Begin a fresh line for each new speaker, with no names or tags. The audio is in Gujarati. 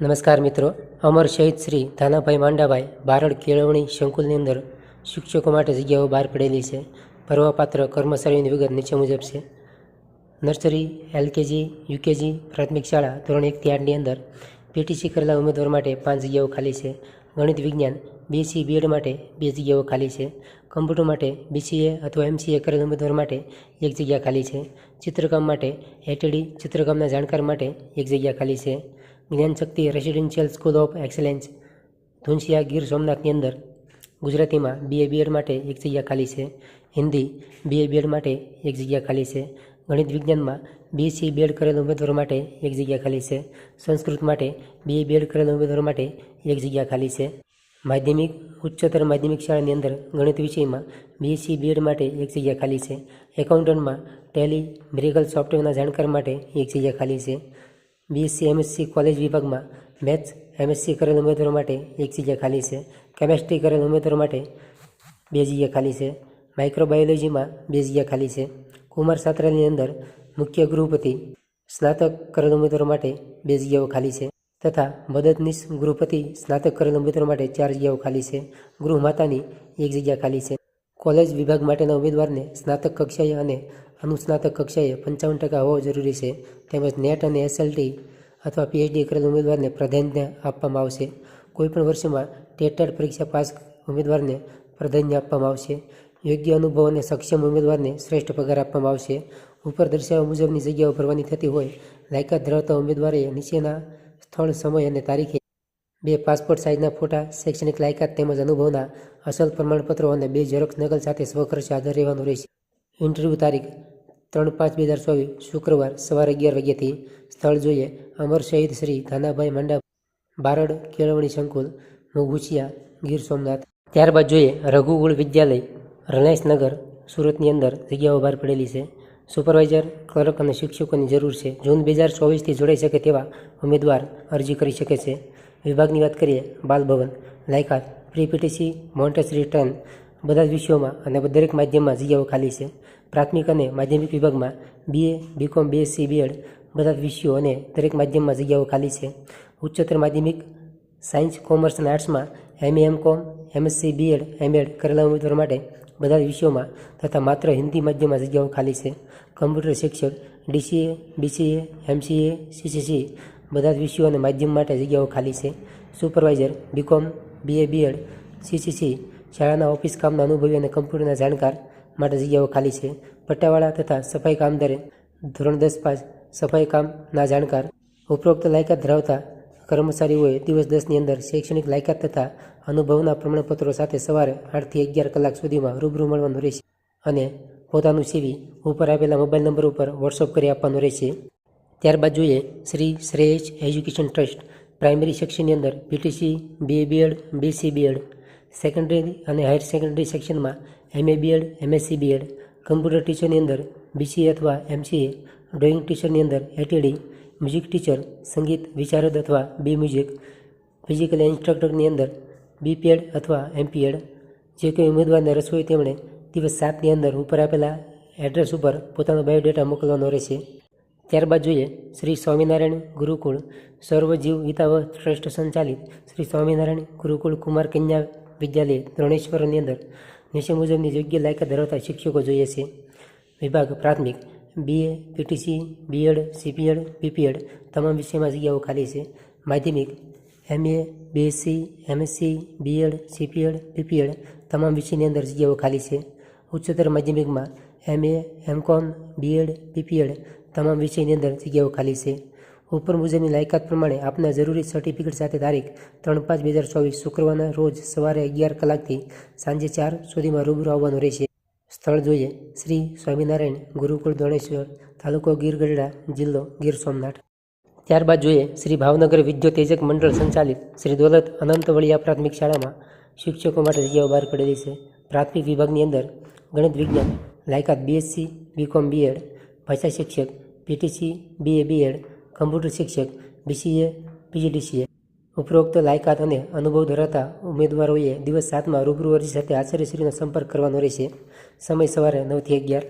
નમસ્કાર મિત્રો. અમર શહીદ શ્રી ધાનાભાઈ માંડાભાઈ બારડ કેળવણી સંકુલની અંદર શિક્ષકો માટે જગ્યાઓ બહાર પડેલી છે. ભરવાપાત્ર કર્મચારીઓની વિગત નીચે મુજબ છે. નર્સરી, એલકેજી, યુકેજી પ્રાથમિક શાળા ધોરણ એકથી આઠની અંદર પીટીસી કરેલા ઉમેદવાર માટે પાંચ જગ્યાઓ ખાલી છે. ગણિત વિજ્ઞાન, બીએસસી, બીએડ માટે બે જગ્યાઓ ખાલી છે. કમ્પ્યુટર માટે બીસીએ અથવા એમસીએ કરેલ ઉમેદવાર માટે એક જગ્યા ખાલી છે. ચિત્રકામ માટે એટીડી, ચિત્રકામના જાણકાર માટે એક જગ્યા ખાલી છે. Gyanshakti residential school of excellence Dhunsiya Gir સોમનાથની અંદર ગુજરાતીમાં બીએ બીએડ માટે એક જગ્યા ખાલી છે. હિન્દી બીએ બીએડ માટે એક જગ્યા ખાલી છે. ગણિત વિજ્ઞાનમાં બીએસસી બીએડ કરેલ ઉમેદવાર માટે એક જગ્યા ખાલી છે. સંસ્કૃત માટે બીએ બીએડ કરેલ ઉમેદવારો માટે એક જગ્યા ખાલી છે. માધ્યમિક, ઉચ્ચતર માધ્યમિક શાળાની અંદર ગણિત વિષયમાં બીએસસી બીએડ માટે એક જગ્યા ખાલી છે. એકાઉન્ટન્ટમાં ટેલી મિરેકલ સોફ્ટવેરના જાણકાર માટે એક જગ્યા ખાલી છે. બીએસસી એમએસસી કોલેજ વિભાગમાં મેથ્સ એમએસસી કરેલ ઉમેદવારો માટે એક જગ્યા ખાલી છે. કેમેસ્ટ્રી કરેલ ઉમેદવારો માટે બે જગ્યા ખાલી છે. માઇક્રોબાયોલોજીમાં બે જગ્યા ખાલી છે. કુમાર સાત્રાની અંદર મુખ્ય ગૃહપતિ, સ્નાતક કરેલ ઉમેદવારો માટે બે જગ્યાઓ ખાલી છે તથા મદદનીશ ગૃહપતિ, સ્નાતક કરેલ ઉમેદવારો માટે ચાર જગ્યાઓ ખાલી છે. ગૃહમાતાની એક જગ્યા ખાલી છે. કોલેજ વિભાગ માટેના ઉમેદવારને સ્નાતક કક્ષાએ અને અનુસ્નાતક કક્ષાએ પંચાવન ટકા હોવો જરૂરી છે. તેમજ નેટ અને એસએલટી અથવા પીએચડી કરેલ ઉમેદવારને પ્રાધાન્ય આપવામાં આવશે. કોઈપણ વર્ષમાં ટેટર પરીક્ષા પાસ ઉમેદવારને પ્રાધાન્ય આપવામાં આવશે. યોગ્ય અનુભવ અને સક્ષમ ઉમેદવારને શ્રેષ્ઠ પગાર આપવામાં આવશે. ઉપર દર્શાવ્યા મુજબની જગ્યાઓ ભરવાની થતી હોય, લાયકાત ધરાવતા ઉમેદવારે નીચેના સ્થળ, સમય અને તારીખે બે પાસપોર્ટ સાઇઝના ફોટા, શૈક્ષણિક લાયકાત તેમજ અનુભવના અસલ પ્રમાણપત્રો અને બે ઝેરોક્ષ નકલ સાથે સ્વખર્ચે હાજર રહેવાનું રહેશે. ઇન્ટરવ્યૂ તારીખ ત્રણ પાંચ બે હજાર ચોવીસ, શુક્રવાર સવારે અગિયાર વાગ્યાથી સ્થળ જોઈએ. અમર શહીદ શ્રી ધાનાભાઈ મંડપ બારડ, કેળવણી સંકુલ, મુગુચિયા, ગીર સોમનાથ. ત્યારબાદ જોઈએ, રઘુકુળ વિદ્યાલય, રિલાયન્સ સુરતની અંદર જગ્યાઓ બહાર પડેલી છે. સુપરવાઇઝર, ક્લર્ક અને શિક્ષકોની જરૂર છે. જૂન બે હજાર ચોવીસથી જોડાઈ શકે તેવા ઉમેદવાર અરજી કરી શકે છે. વિભાગની વાત કરીએ બાલભવન લાયકાત પ્રી પીટીસી મોન્ટેસરી ટર્ન બધા જ વિષયોમાં અને દરેક માધ્યમમાં જગ્યાઓ ખાલી છે. પ્રાથમિક અને માધ્યમિક વિભાગમાં બીએ બીકોમ બીએસસી બીએડ બધા જ વિષયો અને દરેક માધ્યમમાં જગ્યાઓ ખાલી છે. ઉચ્ચતર માધ્યમિક સાયન્સ, કોમર્સ અને આર્ટ્સમાં એમએ એમ કોમ એમએસસી બીએડ એમએડ કરેલા ઉમેદવાર માટે બધા જ વિષયોમાં તથા માત્ર હિન્દી માધ્યમમાં જગ્યાઓ ખાલી છે. કમ્પ્યુટર શિક્ષક ડીસીએ બીસીએ એમસીએ સીસીસી બધા જ વિષયો અને માધ્યમ માટે જગ્યાઓ ખાલી છે. Supervisor BCom BA BEd CCC શાળાના ઓફિસ કામના અનુભવી અને કમ્પ્યુટરના જાણકાર માટે જગ્યાઓ ખાલી છે. પટ્ટાવાળા તથા સફાઈ કામદારે ધોરણ દસ પાસ સફાઈ કામના જાણકાર ઉપરોક્ત લાયકાત ધરાવતા કર્મચારીઓએ દિવસ દસની અંદર શૈક્ષણિક લાયકાત તથા અનુભવના પ્રમાણપત્રો સાથે સવારે આઠથી અગિયાર કલાક સુધીમાં રૂબરૂ મળવાનું રહેશે અને પોતાનું સીવી ઉપર આપેલા મોબાઈલ નંબર ઉપર વોટ્સઅપ કરી આપવાનું રહેશે. ત્યારબાદ જોઈએ Shri Shreyas education trust primary સેક્શનની અંદર PTC B BEd BC BEd secondary અને હાયર સેકન્ડરી સેક્શનમાં MA BEd MSc BEd computer ટીચરની અંદર બીસીએ અથવા એમસીએ ડ્રોઈંગ ટીચરની અંદર એટીડી મ્યુઝિક ટીચર સંગીત વિચારદ અથવા બી મ્યુઝિક ફિઝિકલ ઇન્સ્ટ્રક્ટરની અંદર બીપીએડ અથવા એમપીએડ જે કોઈ ઉમેદવારને રસ હોય તેમણે દિવસ સાતની અંદર ઉપર આપેલા એડ્રેસ ઉપર પોતાનો બાયોડેટા મોકલવાનો રહેશે. ત્યારબાદ જોઈએ શ્રી સ્વામિનારાયણ ગુરુકુળ, સર્વજીવ હિતાવ ટ્રસ્ટ સંચાલિત શ્રી સ્વામિનારાયણ ગુરુકુળ કુમાર કન્યા વિદ્યાલય દ્રોણેશ્વરની અંદર નીચે મુજબની યોગ્ય લાયકાત ધરાવતા શિક્ષકો જોઈએ છે વિભાગ પ્રાથમિક BA PTC B Ed C P Ed B P Ed તમામ વિષયમાં જગ્યાઓ ખાલી છે માધ્યમિક MA BSc MSc B Ed C P Ed B P Ed તમામ વિષયની અંદર જગ્યાઓ ખાલી છે ઉચ્ચતર માધ્યમિકમાં MA M Com B Ed B P Ed તમામ વિષયની અંદર જગ્યાઓ ખાલી છે ઉપર મુજબની લાયકાત પ્રમાણે આપના જરૂરી સર્ટિફિકેટ સાથે તારીખ ત્રણ પાંચ બે હજાર ચોવીસ શુક્રવારના રોજ સવારે અગિયાર કલાકથી સાંજે ચાર સુધીમાં રૂબરૂ આવવાનું રહેશે. સ્થળ જોઈએ. શ્રી સ્વામિનારાયણ ગુરુકુળ દોણેશ્વર તાલુકો ગીર ગઢડા જિલ્લો ગીર સોમનાથ. ત્યારબાદ જોઈએ. શ્રી ભાવનગર વિદ્યોતેજક મંડળ સંચાલિત શ્રી દોલત અનંતવળિયા પ્રાથમિક શાળામાં શિક્ષકો માટે જગ્યાઓ બહાર પડેલી છે. પ્રાથમિક વિભાગની અંદર ગણિત વિજ્ઞાન, લાયકાત બીએસસી બીકોમ બીએડ ભાષા શિક્ષક પીટીસી બીએ બીએડ કમ્પ્યુટર શિક્ષક, બીસીએ, પીજીડીસીએ. ઉપરોક્ત લાયકાત અને અનુભવ ધરાવતા ઉમેદવારોએ દિવસ સાતમાં રૂબરૂ અરજી સાથે આચાર્યશ્રીનો સંપર્ક કરવાનો રહેશે. સમય સવારે નવથી અગિયાર.